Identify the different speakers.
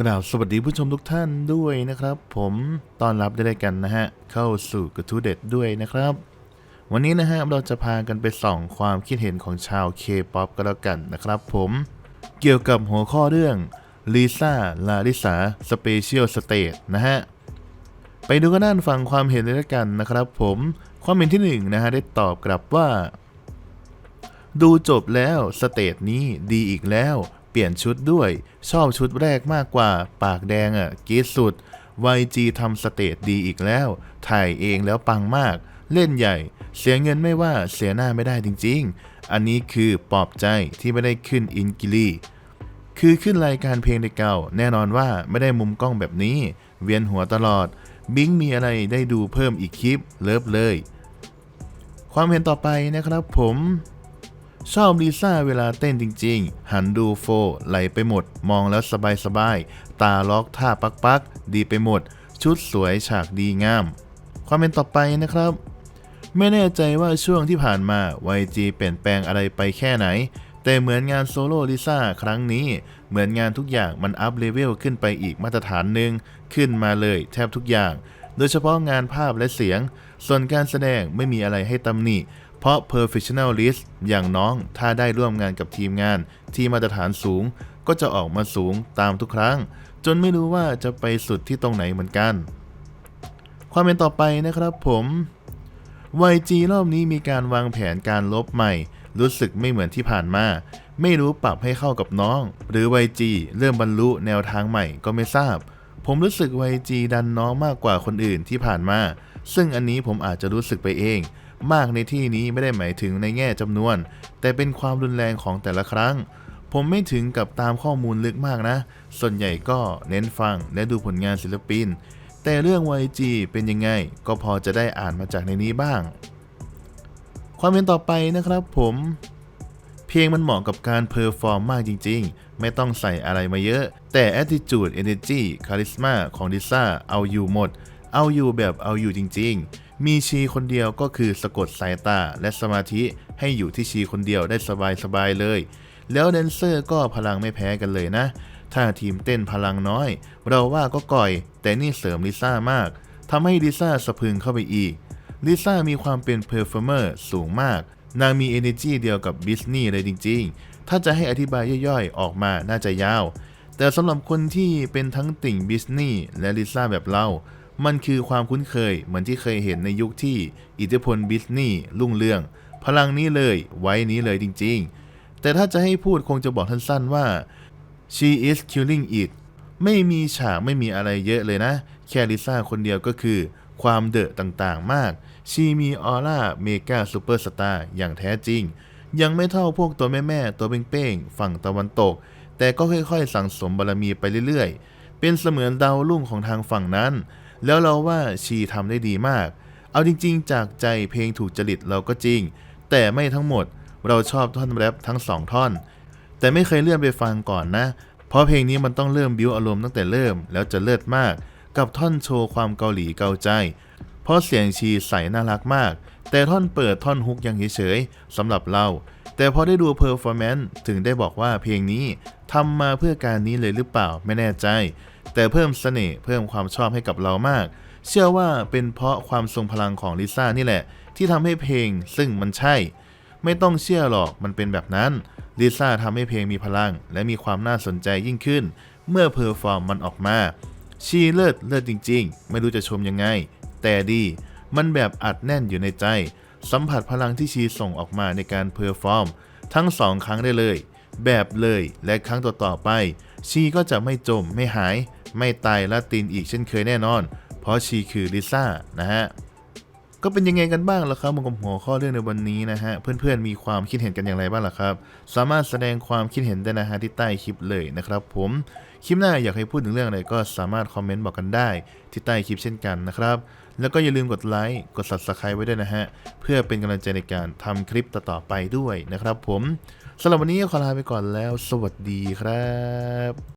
Speaker 1: กราบสวัสดีผู้ชมทุกท่านด้วยนะครับ ผมต้อนรับได้ด้วยกันนะฮะ เข้าสู่กระทู้เด็ดด้วยนะครับ วันนี้นะฮะเราจะพากันไปส่องความคิดเห็นของชาวเคป๊อปก็แล้วกันนะครับผมเกี่ยวกับหัวข้อเรื่องลิซ่าลาลิสาสเปเชียลสเตทนะฮะ ไปดูกันด้านฟังความเห็นเลยละกันนะครับผมความเห็นที่หนึ่งนะฮะได้ตอบกลับว่า ดูจบแล้วสเตจนี้ดีอีกแล้ว เปลี่ยนชุดด้วย ชอบชุดแรกมากกว่า ปากแดงอะ่ะกรีดสุด YG ทำสเตจดีอีกแล้ว ถ่ายเองแล้วปังมาก เล่นใหญ่ เสียเงินไม่ว่าเสียหน้าไม่ได้จริง ๆ อันนี้คือปลอบใจที่ไม่ได้ขึ้นอินกิลีคือขึ้นรายการเพลงในเก่า แน่นอนว่าไม่ได้มุมกล้องแบบนี้ เวียนหัวตลอด บิงมีอะไรได้ดูเพิ่มอีกคลิป เลิฟเลย ความเห็นต่อไปนะครับผม ชอบลิซ่าเวลาเต้นจริงๆ หันดูโฟ ไหลไปหมด มองแล้วสบายๆ ตาล็อกท่าปักๆ ดีไปหมด ชุดสวยฉากดีงาม ความเป็นต่อไปนะครับ ไม่แน่ใจว่าช่วงที่ผ่านมา YG เปลี่ยนแปลงอะไรไปแค่ไหน แต่เหมือนงานโซโล่ลิซ่าครั้งนี้ เหมือนงานทุกอย่างมันอัพเลเวลขึ้นไปอีกมาตรฐานหนึ่งขึ้นมาเลยแทบทุกอย่าง โดยเฉพาะงานภาพและเสียง ส่วนการแสดงไม่มีอะไรให้ตำหนิ เพราะ professionalist อย่างน้องถ้าได้ร่วมงานกับทีมงาน ที่มาตรฐานสูง ก็จะออกมาสูงตามทุกครั้ง จนไม่รู้ว่าจะไปสุดที่ตรงไหนเหมือนกัน ความเป็นต่อไปนะครับผม YG รอบนี้มีการวางแผนการลบใหม่ รู้สึกไม่เหมือนที่ผ่านมา ไม่รู้ปรับให้เข้ากับน้อง หรือ YG เริ่มบรรลุแนวทางใหม่ก็ไม่ทราบ ผมรู้สึก YG ดันน้องมากกว่าคนอื่นที่ผ่านมา ซึ่งอันนี้ผมอาจจะรู้สึกไปเอง มากในที่นี้ไม่ได้หมายถึงในแง่จำนวน แต่เป็นความรุนแรงของแต่ละครั้ง ผมไม่ถึงกับตามข้อมูลลึกมากนะ ส่วนใหญ่ก็เน้นฟังและดูผลงานศิลปิน แต่เรื่อง YG เป็นยังไง ก็พอจะได้อ่านมาจากในนี้บ้าง ความเป็นต่อไปนะครับผมเพลงมันเหมาะกับการเพอร์ฟอร์มมากจริงๆ ไม่ต้องใส่อะไรมาเยอะ แต่ attitude energy charisma ของดิซ่าเอาอยู่หมด เอาอยู่แบบเอาอยู่จริง ๆ มีชีคนเดียวก็คือสะกดสายตาและสมาธิให้อยู่ที่ชีคนเดียวได้สบายๆเลย แล้วแดนเซอร์ก็พลังไม่แพ้กันเลยนะ ถ้าทีมเต้นพลังน้อย เราว่าก็ก่อย แต่นี่เสริมลิซ่ามากทำให้ลิซ่าสะพึงเข้าไปอีกลิซ่ามีความเป็นเพอร์ฟอร์เมอร์สูงมาก นางมี energy เดียวกับบิสนีย์เลยจริง ๆ ถ้าจะให้อธิบายย่อยๆ ออกมาน่าจะยาว แต่สำหรับคนที่เป็นทั้งติ่งบิสนีย์และลิซ่าแบบเรา มันคือความคุ้นเคยเหมือนที่เคยเห็นในยุคที่อิทธิพลบิสนีย์รุ่งเรือง พลังนี้เลยไว้นี้เลยจริงๆ แต่ถ้าจะให้พูดคงจะบอกสั้นๆว่า she is killing it ไม่มีฉากไม่มีอะไรเยอะเลยนะ แค่ลิซ่าคนเดียวก็คือ ความเดอะต่างๆมาก ชีมีออร่าเมกาซูเปอร์สตาร์อย่างแท้จริง ยังไม่เท่าพวกตัวแม่ๆตัวเป้งๆฝั่งตะวันตก แต่ก็ค่อยๆ สั่งสมบารมีไปเรื่อยๆ เป็นเสมือนดาวรุ่งของทางฝั่งนั้น แล้วเราว่าชีทำได้ดีมาก เอาจริง ๆ จากใจเพลงถูกจริตเราก็จริง แต่ไม่ทั้งหมดเราชอบท่อนแรปทั้งสองท่อน แต่ไม่เคยเลื่อนไปฟังก่อนนะ เพราะเพลงนี้มันต้องเริ่มบิวอารมณ์ตั้งแต่เริ่มแล้วจะเลิศมาก กับท่อนโชว์ความเกาหลีเกาใจ เพราะเสียงชีใสน่ารักมาก แต่ท่อนเปิดท่อนฮุกยังเฉยๆสำหรับเราแต่พอได้ดูเพอร์ฟอร์แมนซ์ถึงได้บอกว่าเพลงนี้ทำมาเพื่อการนี้เลยหรือเปล่าไม่แน่ใจ แต่เพิ่มเสน่ห์เพิ่มความชอบให้กับเรามาก เชื่อว่าเป็นเพราะความทรงพลังของลิซ่านี่แหละ ที่ทำให้เพลงซึ่งมันใช่ ไม่ต้องเชื่อหรอกมันเป็นแบบนั้นลิซ่าทำให้เพลงมีพลัง และมีความน่าสนใจยิ่งขึ้น เมื่อเพอร์ฟอร์มมันออกมา ชีเลิศเลิศจริง ๆ ไม่รู้จะชมยังไง แต่ดีมันแบบอัดแน่นอยู่ในใจ สัมผัสพลังที่ชีส่งออกมาในการเพอร์ฟอร์ม ทั้งสองครั้งได้เลย แบบเลยและครั้งต่อๆไป ชีก็จะไม่จมไม่หาย ไม่ตายและตินอีกเช่นเคยแน่นอน เพราะชีคือลิซ่านะฮะก็เป็นยังไงกันบ้างล่ะครับมันกับหัวข้อเรื่องในวันนี้นะฮะ เพื่อนๆ มีความคิดเห็นกันอย่างไรบ้างล่ะครับ สามารถแสดงความคิดเห็นได้นะฮะที่ใต้คลิปเลยนะครับผม คลิปหน้าอยากให้พูดถึงเรื่องอะไรก็สามารถคอมเมนต์บอกกันได้ที่ใต้คลิปเช่นกันนะครับ แล้วก็อย่าลืมกดไลค์ กด subscribe ไว้ด้วยนะฮะ เพื่อเป็นกำลังใจในการทำคลิปต่อๆไปด้วยนะครับผม สำหรับวันนี้ขอลาไปก่อนแล้ว สวัสดีครับ